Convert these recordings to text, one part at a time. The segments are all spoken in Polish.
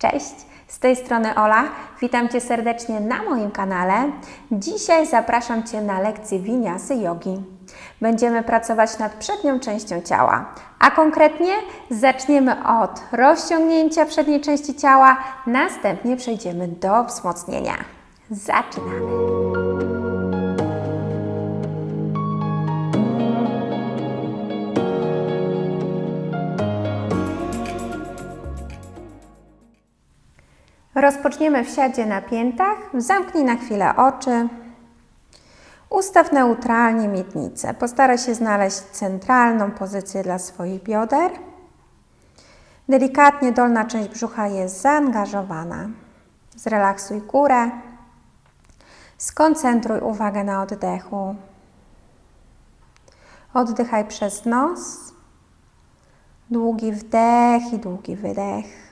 Cześć, z tej strony Ola. Witam Cię serdecznie na moim kanale. Dzisiaj zapraszam Cię na lekcję winiasy jogi. Będziemy pracować nad przednią częścią ciała, a konkretnie zaczniemy od rozciągnięcia przedniej części ciała, następnie przejdziemy do wzmocnienia. Zaczynamy. Rozpoczniemy w siadzie na piętach. Zamknij na chwilę oczy. Ustaw neutralnie miednicę. Postaraj się znaleźć centralną pozycję dla swoich bioder. Delikatnie dolna część brzucha jest zaangażowana. Zrelaksuj górę. Skoncentruj uwagę na oddechu. Oddychaj przez nos. Długi wdech i długi wydech.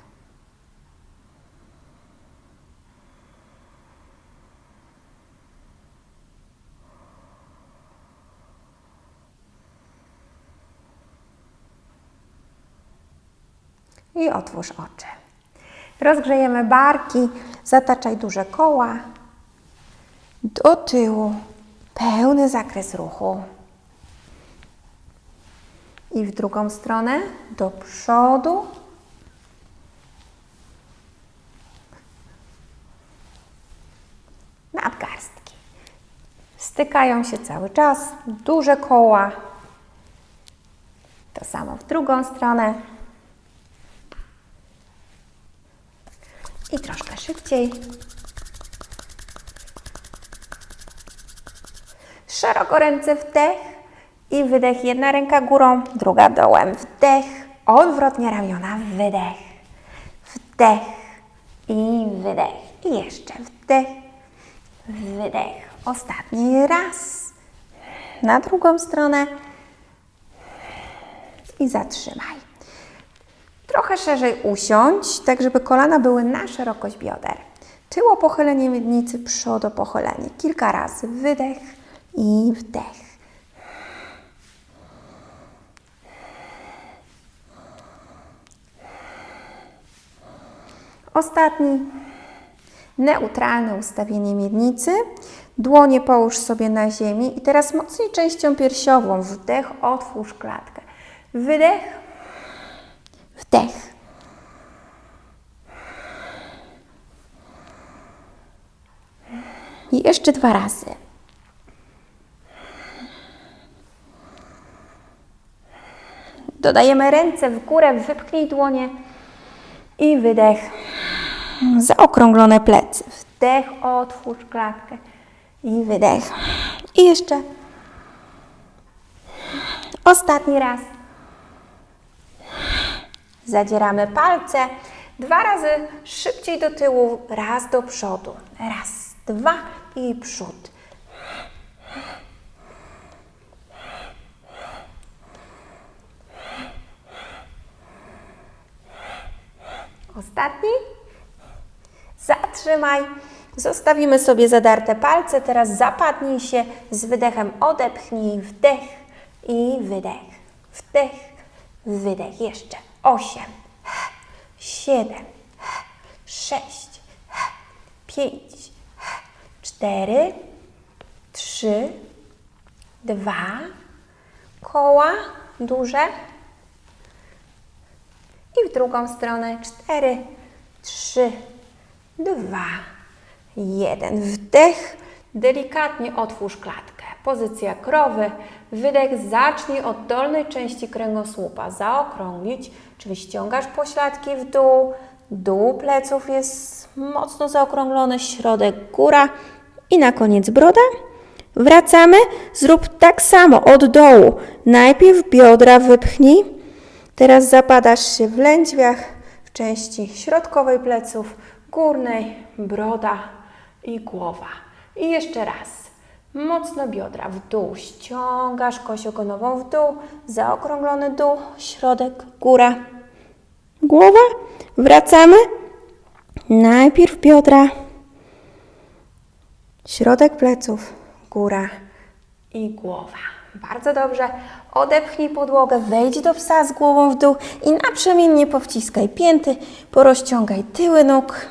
I otwórz oczy. Rozgrzejemy barki, zataczaj duże koła do tyłu, pełny zakres ruchu. I w drugą stronę, do przodu. Nadgarstki. Stykają się cały czas, duże koła. To samo w drugą stronę. I troszkę szybciej. Szeroko ręce wdech i wydech. Jedna ręka górą, druga dołem. Wdech, odwrotnie ramiona, wydech. Wdech i wydech. I jeszcze wdech, wydech. Ostatni raz. Na drugą stronę. I zatrzymaj. Trochę szerzej usiądź, tak żeby kolana były na szerokość bioder. Tyło pochylenie miednicy, przodo pochylenie. Kilka razy wydech i wdech. Ostatni neutralne ustawienie miednicy. Dłonie połóż sobie na ziemi i teraz mocniej częścią piersiową. Wdech, otwórz klatkę. Wydech, Wdech. I jeszcze dwa razy. Dodajemy ręce w górę, wypchnij dłonie i wydech. Zaokrąglone plecy. Wdech, otwórz klatkę i wydech. I jeszcze ostatni raz. Zadzieramy palce. Dwa razy szybciej do tyłu, raz do przodu. Raz, dwa i przód. Ostatni. Zatrzymaj. Zostawimy sobie zadarte palce. Teraz zapadnij się z wydechem. Odepchnij wdech i wydech. Wdech, wydech. Jeszcze osiem, siedem, sześć, pięć, cztery, trzy, dwa, koła duże i w drugą stronę cztery, trzy, dwa, jeden. Wdech, delikatnie otwórz klatkę. Pozycja krowy. Wydech zacznij od dolnej części kręgosłupa. Zaokrąglić, czyli ściągasz pośladki w dół. Dół pleców jest mocno zaokrąglony, środek góra i na koniec broda. Wracamy. Zrób tak samo od dołu. Najpierw biodra wypchnij. Teraz zapadasz się w lędźwiach w części środkowej pleców, górnej, broda i głowa. I jeszcze raz. Mocno biodra w dół. Ściągasz kość ogonową w dół. Zaokrąglony dół. Środek, góra. Głowa. Wracamy. Najpierw biodra. Środek pleców. Góra i głowa. Bardzo dobrze. Odepchnij podłogę, wejdź do psa z głową w dół i naprzemiennie powciskaj pięty, porozciągaj tyły nóg.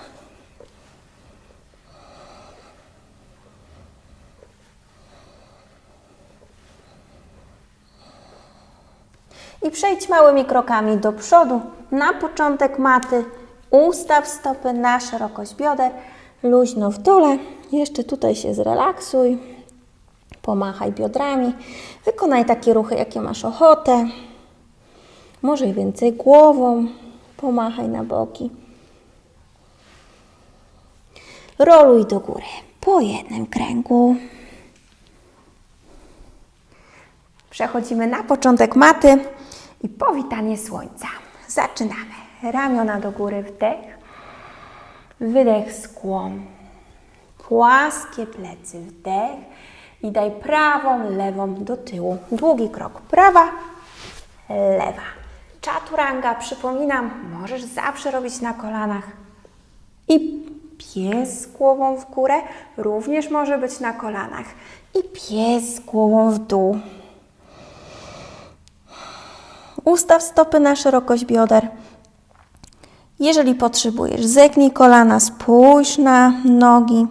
I przejdź małymi krokami do przodu. Na początek maty ustaw stopy na szerokość bioder, luźno w dole. Jeszcze tutaj się zrelaksuj. Pomachaj biodrami. Wykonaj takie ruchy, jakie masz ochotę. Może więcej głową. Pomachaj na boki. Roluj do góry po jednym kręgu. Przechodzimy na początek maty i powitanie słońca. Zaczynamy. Ramiona do góry, wdech. Wydech skłon. Płaskie plecy, wdech. I daj prawą, lewą do tyłu. Długi krok. Prawa, lewa. Chaturanga, przypominam, możesz zawsze robić na kolanach. I pies głową w górę również może być na kolanach. I pies głową w dół. Ustaw stopy na szerokość bioder. Jeżeli potrzebujesz, zegnij kolana, spójrz na nogi.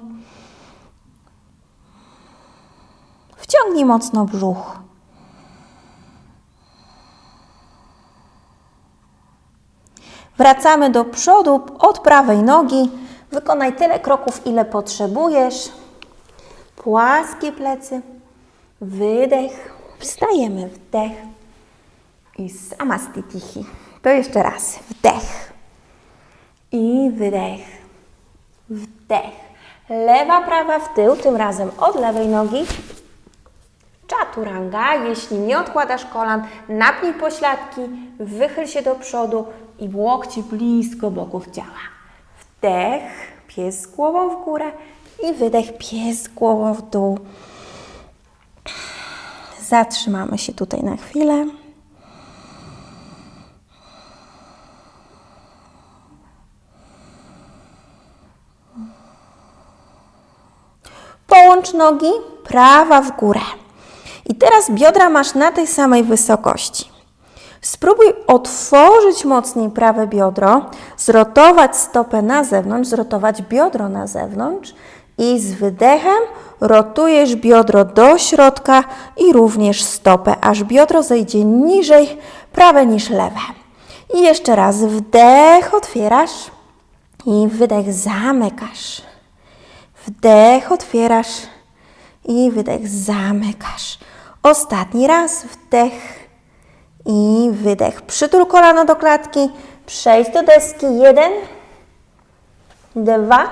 Wciągnij mocno brzuch. Wracamy do przodu od prawej nogi. Wykonaj tyle kroków, ile potrzebujesz. Płaskie plecy. Wydech. Wstajemy. Wdech. I samastitihi. To jeszcze raz. Wdech. I wydech. Wdech. Lewa, prawa w tył, tym razem od lewej nogi. Chaturanga. Jeśli nie odkładasz kolan, napnij pośladki, wychyl się do przodu i łokcie blisko boków ciała. Wdech, pies głową w górę i wydech, pies głową w dół. Zatrzymamy się tutaj na chwilę. Połącz nogi, prawa w górę. I teraz biodra masz na tej samej wysokości. Spróbuj otworzyć mocniej prawe biodro, zrotować stopę na zewnątrz, zrotować biodro na zewnątrz i z wydechem rotujesz biodro do środka i również stopę, aż biodro zejdzie niżej prawe niż lewe. I jeszcze raz wdech otwierasz i wydech zamykasz. Wdech otwierasz i wydech zamykasz. Ostatni raz wdech i wydech. Przytul kolano do klatki. Przejdź do deski. Jeden, dwa,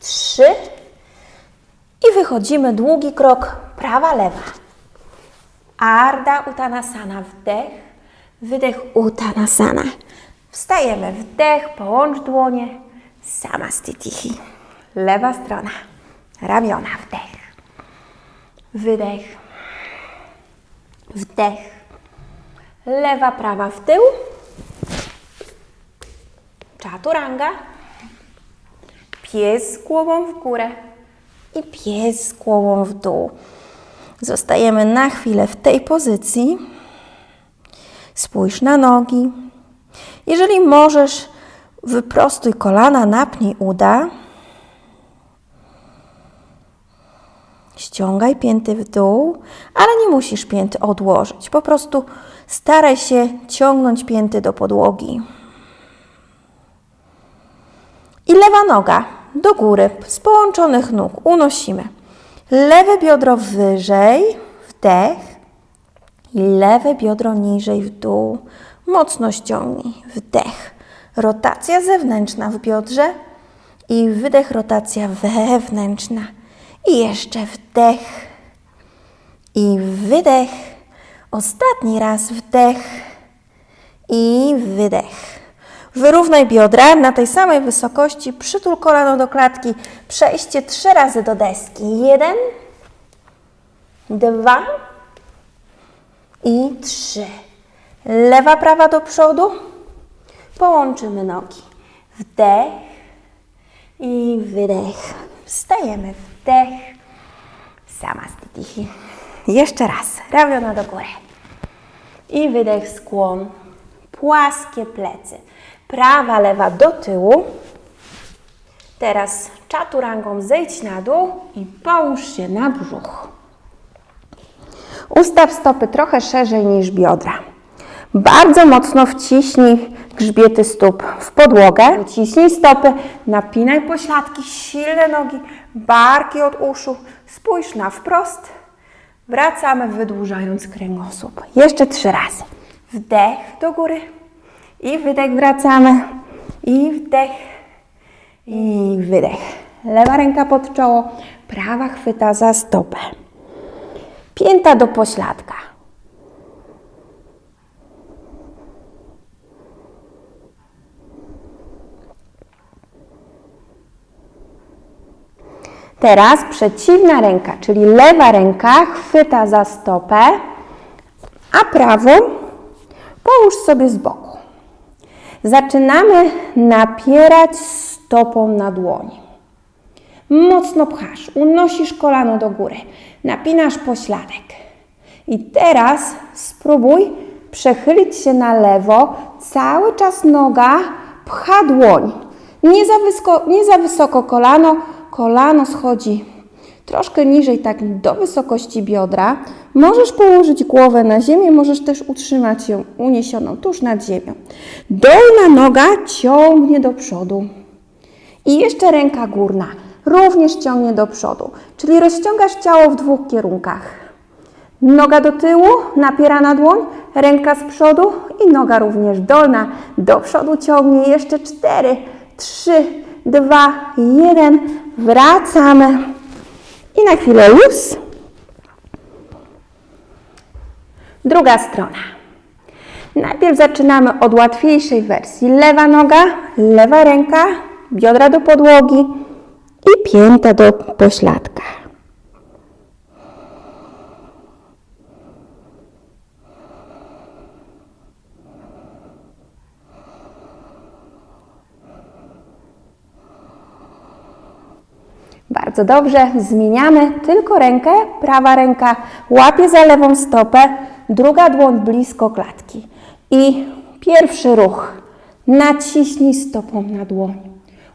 trzy. I wychodzimy długi krok. Prawa, lewa. Arda Uttanasana. Wdech, wydech Uttanasana. Wstajemy. Wdech, połącz dłonie. Samastitihi. Lewa strona. Ramiona. Wdech. Wydech. Wdech. Lewa, prawa w tył. Chaturanga. Pies głową w górę i pies głową w dół. Zostajemy na chwilę w tej pozycji. Spójrz na nogi. Jeżeli możesz, wyprostuj kolana, napnij uda. Ściągaj pięty w dół, ale nie musisz pięty odłożyć. Po prostu staraj się ciągnąć pięty do podłogi. I lewa noga do góry, z połączonych nóg unosimy. Lewe biodro wyżej, wdech. I lewe biodro niżej w dół. Mocno ściągnij, wdech. Rotacja zewnętrzna w biodrze i wydech, rotacja wewnętrzna. I jeszcze wdech i wydech. Ostatni raz wdech i wydech. Wyrównaj biodra na tej samej wysokości, przytul kolano do klatki, przejście trzy razy do deski. Jeden, dwa i trzy. Lewa, prawa do przodu. Połączymy nogi. Wdech i wydech. Wstajemy. Wdech. Samastitihi. Jeszcze raz. Ramiona do góry. I wydech, skłon. Płaskie plecy. Prawa, lewa do tyłu. Teraz czaturangą zejdź na dół i połóż się na brzuch. Ustaw stopy trochę szerzej niż biodra. Bardzo mocno wciśnij grzbiety stóp w podłogę. Uciśnij stopy, napinaj pośladki, silne nogi, barki od uszu. Spójrz na wprost. Wracamy wydłużając kręgosłup. Jeszcze trzy razy. Wdech do góry i wydech wracamy. I wdech i wydech. Lewa ręka pod czoło, prawa chwyta za stopę. Pięta do pośladka. Teraz przeciwna ręka, czyli lewa ręka chwyta za stopę, a prawą połóż sobie z boku. Zaczynamy napierać stopą na dłoni. Mocno pchasz, unosisz kolano do góry, napinasz pośladek. I teraz spróbuj przechylić się na lewo, cały czas noga pcha dłoń. Nie za, wysoko, nie za wysoko kolano, kolano schodzi troszkę niżej, tak do wysokości biodra. Możesz położyć głowę na ziemię, możesz też utrzymać ją uniesioną tuż nad ziemią. Dolna noga ciągnie do przodu. I jeszcze ręka górna również ciągnie do przodu, czyli rozciągasz ciało w dwóch kierunkach. Noga do tyłu, napiera na dłoń, ręka z przodu i noga również dolna do przodu ciągnie. Jeszcze cztery, trzy, dwa, jeden. Wracamy. I na chwilę luz. Druga strona. Najpierw zaczynamy od łatwiejszej wersji. Lewa noga, lewa ręka, biodra do podłogi i pięta do pośladka. Bardzo dobrze, zmieniamy tylko rękę. Prawa ręka łapie za lewą stopę, druga dłoń blisko klatki. I pierwszy ruch. Naciśnij stopą na dłoń.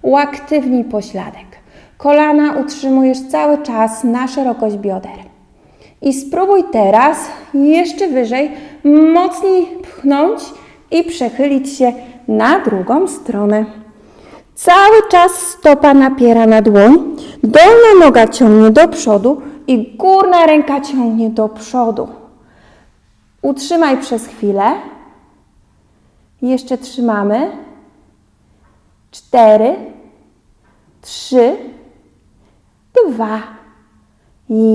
Uaktywnij pośladek. Kolana utrzymujesz cały czas na szerokość bioder. I spróbuj teraz jeszcze wyżej, mocniej pchnąć i przechylić się na drugą stronę. Cały czas stopa napiera na dłoń, dolna noga ciągnie do przodu i górna ręka ciągnie do przodu. Utrzymaj przez chwilę. Jeszcze trzymamy. Cztery, trzy, dwa,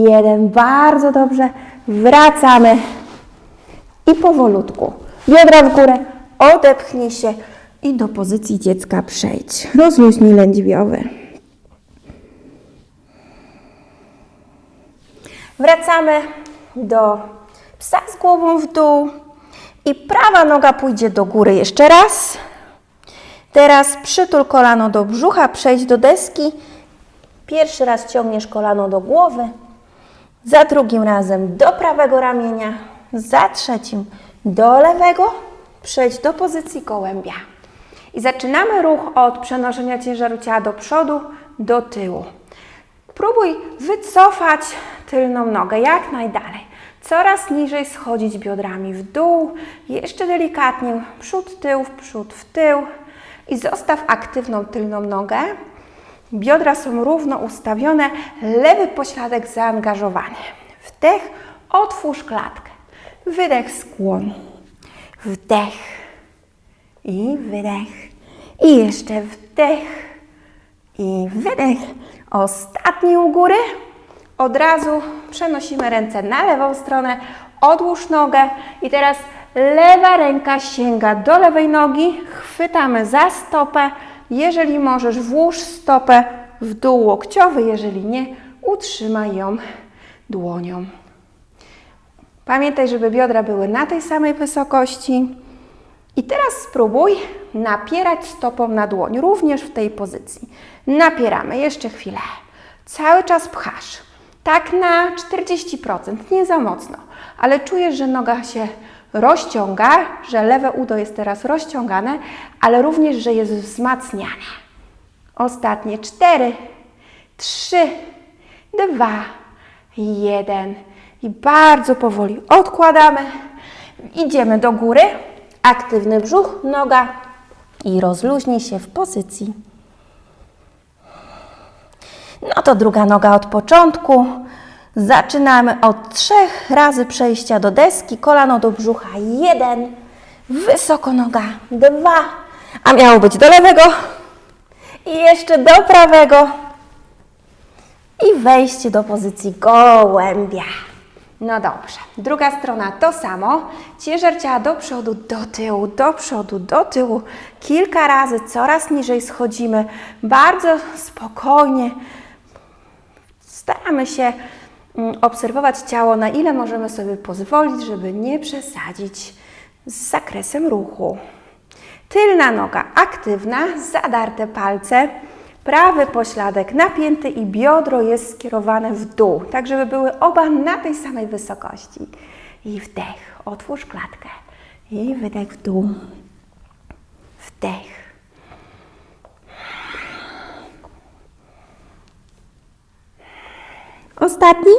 jeden. Bardzo dobrze. Wracamy i powolutku. Biodra w górę, odepchnij się i do pozycji dziecka przejdź. Rozluźnij lędźwiowy. Wracamy do psa z głową w dół i prawa noga pójdzie do góry jeszcze raz. Teraz przytul kolano do brzucha, przejdź do deski. Pierwszy raz ciągniesz kolano do głowy, za drugim razem do prawego ramienia, za trzecim do lewego, przejdź do pozycji gołębia. I zaczynamy ruch od przenoszenia ciężaru ciała do przodu, do tyłu. Próbuj wycofać tylną nogę jak najdalej. Coraz niżej schodzić biodrami w dół, jeszcze delikatnie przód, tył, w przód, w tył i zostaw aktywną tylną nogę. Biodra są równo ustawione, lewy pośladek zaangażowany. Wdech, otwórz klatkę. Wydech, skłon. Wdech i wydech. I jeszcze wdech i wydech. Ostatni u góry. Od razu przenosimy ręce na lewą stronę, odłóż nogę i teraz lewa ręka sięga do lewej nogi, chwytamy za stopę. Jeżeli możesz, włóż stopę w dół łokciowy, jeżeli nie, utrzymaj ją dłonią. Pamiętaj, żeby biodra były na tej samej wysokości. I teraz spróbuj napierać stopą na dłoń, również w tej pozycji. Napieramy, jeszcze chwilę. Cały czas pchasz. Tak na 40%, nie za mocno, ale czujesz, że noga się rozciąga, że lewe udo jest teraz rozciągane, ale również, że jest wzmacniane. Ostatnie cztery, trzy, dwa, jeden. I bardzo powoli odkładamy. Idziemy do góry. Aktywny brzuch, noga i rozluźnij się w pozycji. No to druga noga od początku. Zaczynamy od trzech razy przejścia do deski, kolano do brzucha. Jeden, wysoko noga, dwa, a miało być do lewego i jeszcze do prawego i wejście do pozycji gołębia. No dobrze, druga strona to samo. Ciężar ciała do przodu, do tyłu, do przodu, do tyłu. Kilka razy, coraz niżej schodzimy. Bardzo spokojnie. Staramy się mm, obserwować ciało, na ile możemy sobie pozwolić, żeby nie przesadzić z zakresem ruchu. Tylna noga aktywna, zadarte palce, prawy pośladek napięty i biodro jest skierowane w dół, tak żeby były oba na tej samej wysokości. I wdech, otwórz klatkę. I wydech w dół. Wdech. Ostatni.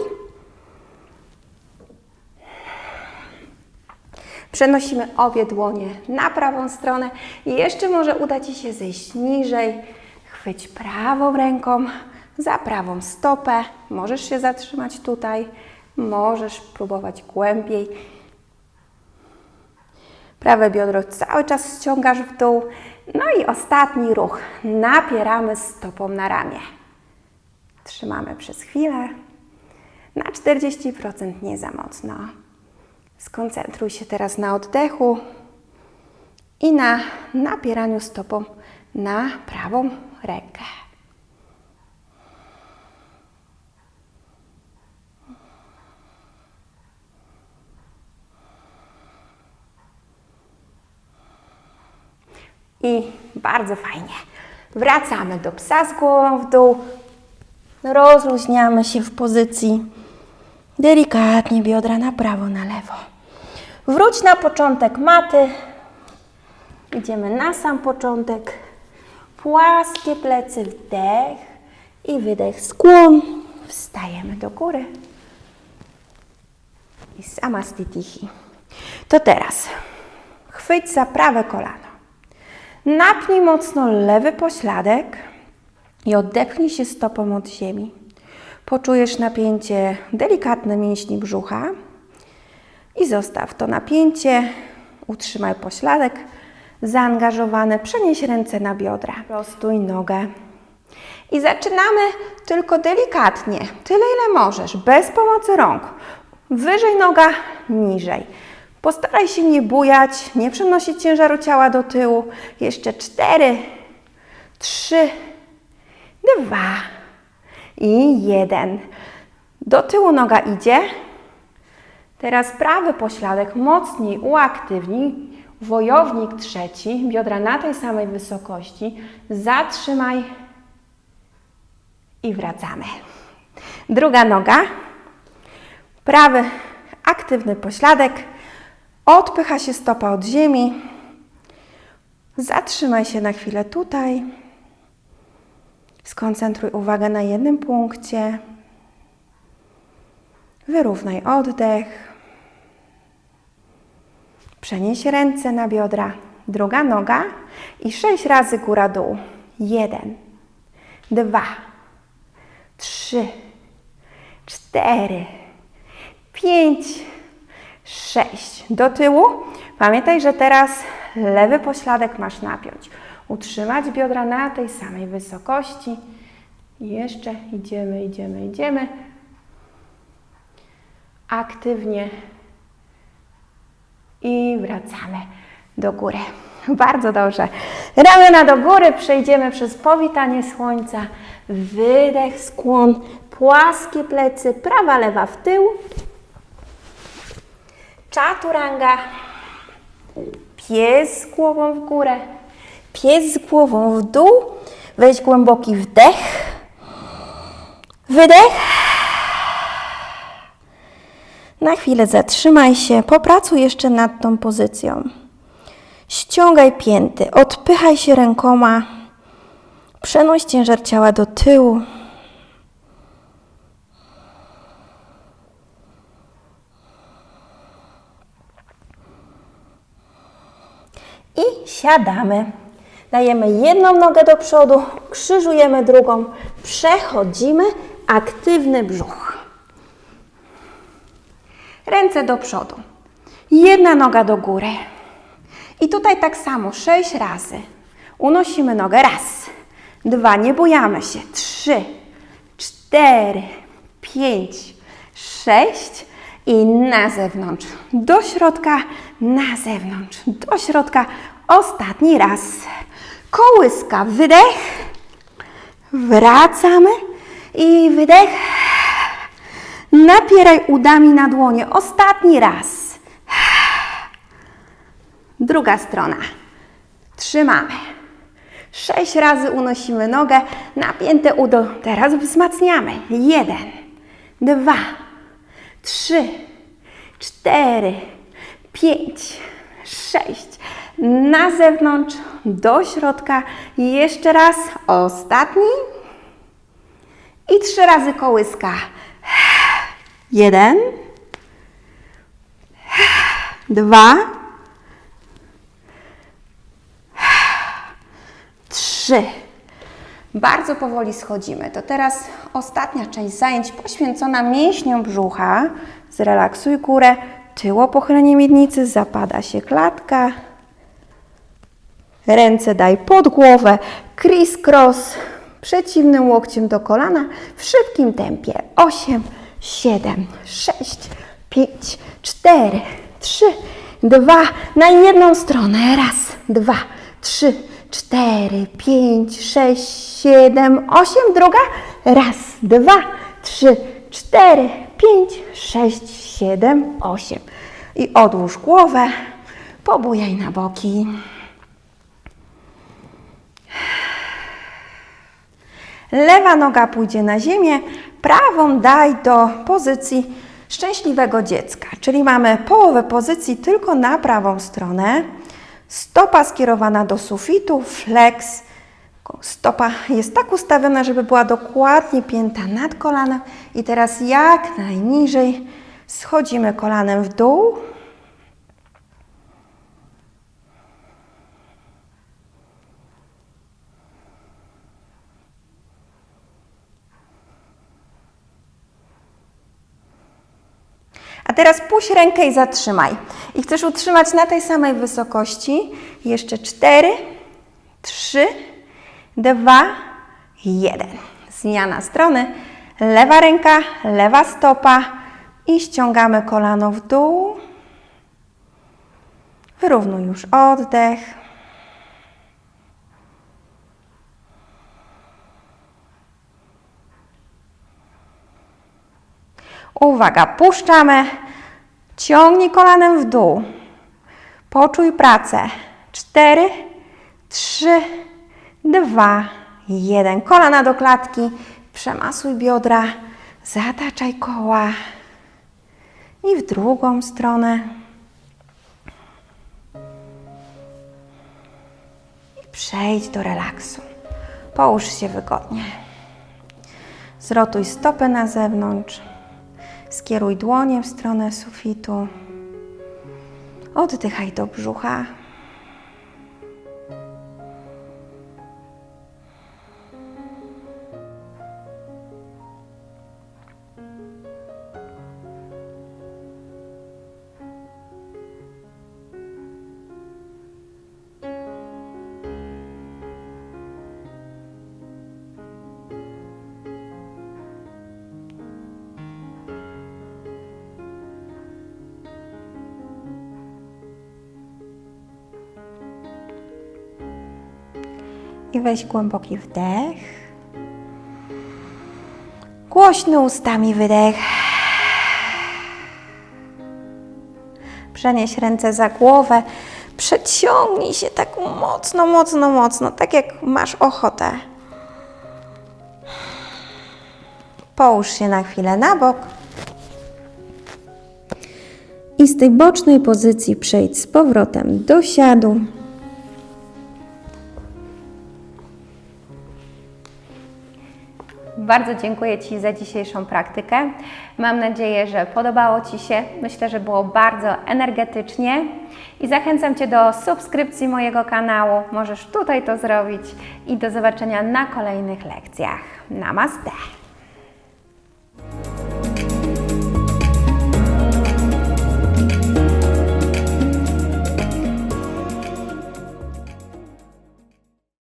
Przenosimy obie dłonie na prawą stronę i jeszcze może uda Ci się zejść niżej. Chwyć prawą ręką za prawą stopę. Możesz się zatrzymać tutaj, możesz próbować głębiej. Prawe biodro cały czas ściągasz w dół. No i ostatni ruch. Napieramy stopą na ramię. Trzymamy przez chwilę. Na 40% nie za mocno. Skoncentruj się teraz na oddechu i na napieraniu stopą na prawą rękę. I bardzo fajnie. Wracamy do psa z głową w dół. Rozluźniamy się w pozycji. Delikatnie biodra na prawo, na lewo. Wróć na początek maty. Idziemy na sam początek. Płaskie plecy, wdech i wydech, skłon. Wstajemy do góry. I sama stitihi. To teraz chwyć za prawe kolano. Napnij mocno lewy pośladek i odepchnij się stopą od ziemi. Poczujesz napięcie delikatne mięśni brzucha i zostaw to napięcie. Utrzymaj pośladek zaangażowany. Przenieś ręce na biodra. Prostuj nogę. I zaczynamy tylko delikatnie, tyle ile możesz, bez pomocy rąk. Wyżej noga, niżej. Postaraj się nie bujać, nie przenosić ciężaru ciała do tyłu. Jeszcze cztery, trzy, dwa i jeden. Do tyłu noga idzie. Teraz prawy pośladek mocniej uaktywnij. Wojownik trzeci, biodra na tej samej wysokości. Zatrzymaj i wracamy. Druga noga. Prawy aktywny pośladek. Odpycha się stopa od ziemi. Zatrzymaj się na chwilę tutaj. Skoncentruj uwagę na jednym punkcie. Wyrównaj oddech. Przenieś ręce na biodra. Druga noga i sześć razy góra-dół. Jeden, dwa, trzy, cztery, pięć, sześć. Do tyłu. Pamiętaj, że teraz lewy pośladek masz napiąć. Utrzymać biodra na tej samej wysokości. Jeszcze idziemy, idziemy, idziemy. Aktywnie. I wracamy do góry. Bardzo dobrze. Ramiona do góry. Przejdziemy przez powitanie słońca. Wydech, skłon. Płaskie plecy. Prawa, lewa w tył. Czaturanga. Pies z głową w górę. Pies z głową w dół. Weź głęboki wdech. Wydech. Na chwilę zatrzymaj się, popracuj jeszcze nad tą pozycją. Ściągaj pięty, odpychaj się rękoma, przenoś ciężar ciała do tyłu. I siadamy. Dajemy jedną nogę do przodu, krzyżujemy drugą, przechodzimy, aktywny brzuch. Ręce do przodu. Jedna noga do góry. I tutaj tak samo, sześć razy. Unosimy nogę. Raz, dwa, nie bujamy się. Trzy, cztery, pięć, sześć i na zewnątrz. Do środka, na zewnątrz. Do środka. Ostatni raz. Kołyska, wydech. Wracamy i wydech. Napieraj udami na dłonie. Ostatni raz. Druga strona. Trzymamy. Sześć razy unosimy nogę, napięte udo. Teraz wzmacniamy. Jeden, dwa, trzy, cztery, pięć, sześć. Na zewnątrz, do środka. Jeszcze raz. Ostatni. I trzy razy kołyska. Jeden, dwa, trzy. Bardzo powoli schodzimy. To teraz ostatnia część zajęć poświęcona mięśniom brzucha. Zrelaksuj górę, tyło pochylenie miednicy, zapada się klatka. Ręce daj pod głowę, criss cross, przeciwnym łokciem do kolana w szybkim tempie. 8, 7, 6, 5, 4, 3, 2, na jedną stronę. Raz, dwa, trzy, cztery, pięć, sześć, siedem, osiem. Druga. Raz, dwa, trzy, cztery, pięć, sześć, siedem, osiem. I odłóż głowę, pobujaj na boki. Lewa noga pójdzie na ziemię, prawą daj do pozycji szczęśliwego dziecka. Czyli mamy połowę pozycji tylko na prawą stronę. Stopa skierowana do sufitu, flex. Stopa jest tak ustawiona, żeby była dokładnie pięta nad kolanem. I teraz jak najniżej schodzimy kolanem w dół. A teraz puść rękę i zatrzymaj. I chcesz utrzymać na tej samej wysokości. Jeszcze cztery, trzy, dwa, jeden. Zmiana strony. Lewa ręka, lewa stopa i ściągamy kolano w dół. Wyrównuj już oddech. Uwaga, puszczamy. Ciągnij kolanem w dół. Poczuj pracę. Cztery, trzy, dwa, jeden. Kolana do klatki. Przemasuj biodra. Zataczaj koła. I w drugą stronę. I przejdź do relaksu. Połóż się wygodnie. Zrotuj stopę na zewnątrz. Skieruj dłonie w stronę sufitu. Oddychaj do brzucha. Weź głęboki wdech. Głośny ustami wydech. Przenieś ręce za głowę. Przeciągnij się tak mocno, mocno, mocno, tak jak masz ochotę. Połóż się na chwilę na bok. i z tej bocznej pozycji przejdź z powrotem do siadu. Bardzo dziękuję Ci za dzisiejszą praktykę. Mam nadzieję, że podobało Ci się. Myślę, że było bardzo energetycznie i zachęcam Cię do subskrypcji mojego kanału. Możesz tutaj to zrobić i do zobaczenia na kolejnych lekcjach. Namaste!